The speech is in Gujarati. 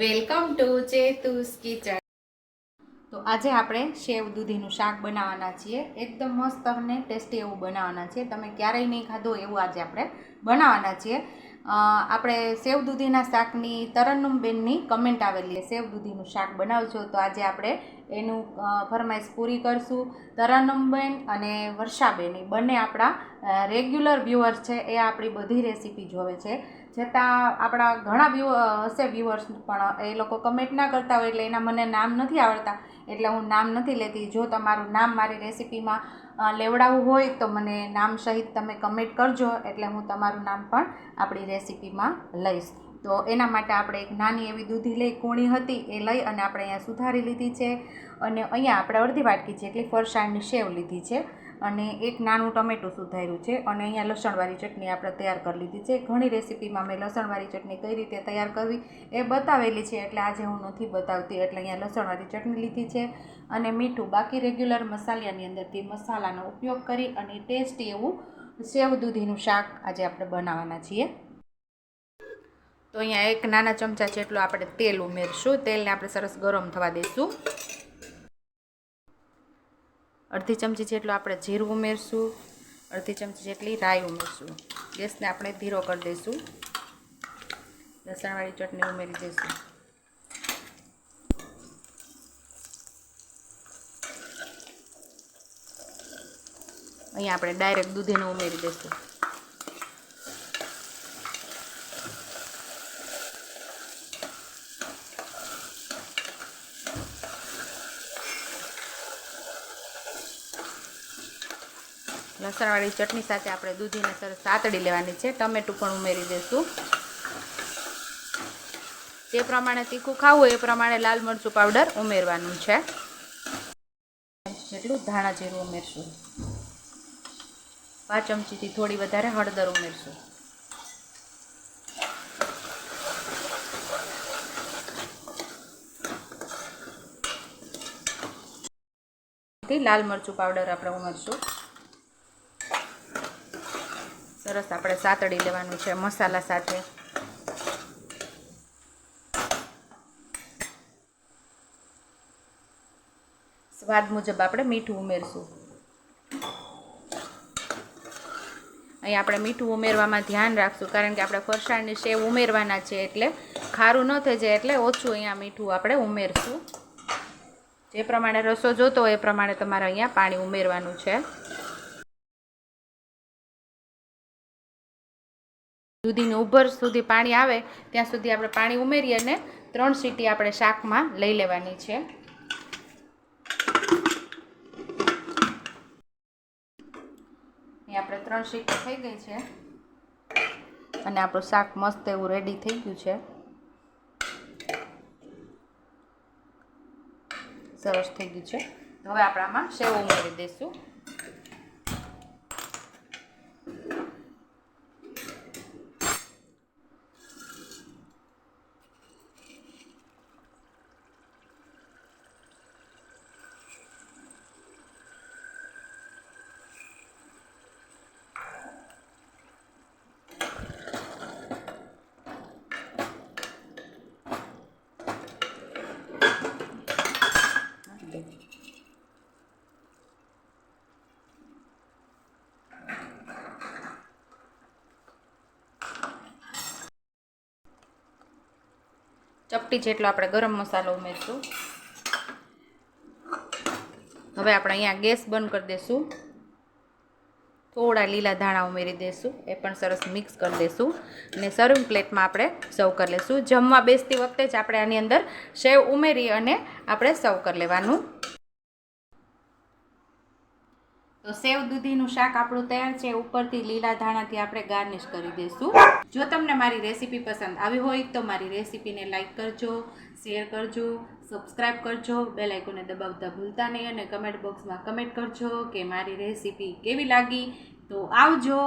Welcome to ચેતુસ kitchen. તો આજે આપણે સેવ દૂધીનું શાક બનાવવાના છીએ. એકદમ મસ્ત અને ટેસ્ટી એવું બનાવવાના છીએ. તમે ક્યારેય નહીં ખાધું એવું આજે આપણે બનાવવાના છીએ. આપણે સેવ દૂધીના શાકની તરન્નુમ કમેન્ટ આવેલી સેવ દૂધીનું શાક બનાવજો. તો આજે આપણે એનું ફરમાઈશ પૂરી કરશું. તરન્નુમબેન અને વર્ષાબેન. એ બંને આપણા રેગ્યુલર વ્યુઅર્સ છે. એ આપણી બધી રેસીપી જોવે છે. છતાં આપણા ઘણા વ્યૂ હશે વ્યૂવર્સ પણ એ લોકો કમેન્ટ ના કરતા હોય એટલે એના મને નામ નથી આવડતા. એટલે હું નામ નથી લેતી. જો તમારું નામ મારી રેસીપીમાં લેવડાવવું હોય તો મને નામ સહિત તમે કમેન્ટ કરજો. એટલે હું તમારું નામ પણ આપણી રેસીપીમાં લઈશ. તો એના માટે આપણે એક નાની એવી દૂધી લઈ, કૂણી હતી, એ લઈ અને આપણે અહીંયા સુધારી લીધી છે. અને અહીંયા આપણે અડધી વાટકી જેટલી ફરસાણની સેવ લીધી છે. અને એક નાનું ટમેટું સુધાર્યું છે અને અહીંયા લસણવાળી ચટણી આપણે તૈયાર કરી લીધી છે. ઘણી રેસીપીમાં મેં લસણવાળી ચટણી કઈ રીતે તૈયાર કરવી એ બતાવેલી છે એટલે આજે હું નથી બતાવતી એટલે અહીંયા લસણવાળી ચટણી લીધી છે અને મીઠું બાકી રેગ્યુલર મસાલાની અંદરથી મસાલાનો ઉપયોગ કરી અને ટેસ્ટી એવું સેવ દૂધીનું શાક આજે આપણે બનાવવાના છીએ. તો અહીંયા એક નાના ચમચા જેટલું આપણે તેલ ઉમેરશું. તેલને આપણે સરસ ગરમ થવા દઈશું અડધી ચમચી જેટલું આપણે જીરું ઉમેરશું, અડધી ચમચી જેટલી રાઈ ઉમેરશું. ગેસને આપણે ધીરો કરી દઈશું. લસણવાળી ચટણી ઉમેરી દઈશું. અહીંયા આપણે ડાયરેક્ટ દૂધીનું ઉમેરી દઈશું. લસણવાળી ચટણી સાથે આપણે દૂધીને સરસ સાતડી લેવાની છે. ટમેટું પણ ઉમેરી દઈશું. જે પ્રમાણે તીખું ખાવું હોય એ પ્રમાણે લાલ મરચું પાવડર ઉમેરવાનું છે. જેટલું ધાણા જીરું ઉમેરશું. પાંચ ચમચીથી થોડી વધારે હળદર ઉમેરશું. લાલ મરચું પાવડર આપણે ઉમેરશું. સરસ આપણે સાતડી લેવાનું છે મસાલા સાથે. સ્વાદ મુજબ આપણે મીઠું ઉમેરશું. અહીં આપણે મીઠું ઉમેરવામાં ધ્યાન રાખશું, કારણ કે આપણે ફરસાણની સેવ ઉમેરવાના છે એટલે ખારું ન થઈ જાય એટલે ઓછું અહીંયા મીઠું આપણે ઉમેરશું. જે પ્રમાણે રસો જોતો હોય એ પ્રમાણે તમારે અહીંયા પાણી ઉમેરવાનું છે. દૂધીનું ઉભર સુધી પાણી આવે, ત્યાં સુધી આપણે પાણી ઉમેરી અને ત્રણ સીટી આપણે શાકમાં લઈ લેવાની છે. આપણે ત્રણ સીટી થઈ ગઈ છે. અને આપણું શાક મસ્ત એવું રેડી થઈ ગયું છે. સરસ થઈ ગયું છે. હવે આપણે આમાં સેવ ઉમેરી દઈશું. ચપટી જેટલો આપણે ગરમ મસાલો ઉમેરશું. હવે આપણે અહીંયા ગેસ બંધ કરી દઈશું થોડા લીલા ધાણા ઉમેરી દઈશું એ પણ સરસ મિક્સ કરી દઈશું અને સર્વિંગ પ્લેટમાં આપણે સર્વ કરી લઈશું જમવા બેસતી વખતે જ આપણે આની અંદર સેવ ઉમેરી અને આપણે સર્વ કરી લેવાનું. તો સેવ દૂધીનું શાક આપણું તૈયાર છે, ઉપરથી લીલા ધાણાથી આપણે ગાર્નિશ કરી દઈશું. જો તમને મારી રેસીપી પસંદ આવી હોય તો મારી રેસીપીને લાઇક કરજો, શેર કરજો, સબસ્ક્રાઇબ કરજો, બેલ દબાવતા ભૂલતા નહીં અને કમેન્ટ બોક્સમાં કમેન્ટ કરજો કે મારી રેસીપી કેવી લાગી. તો આવજો.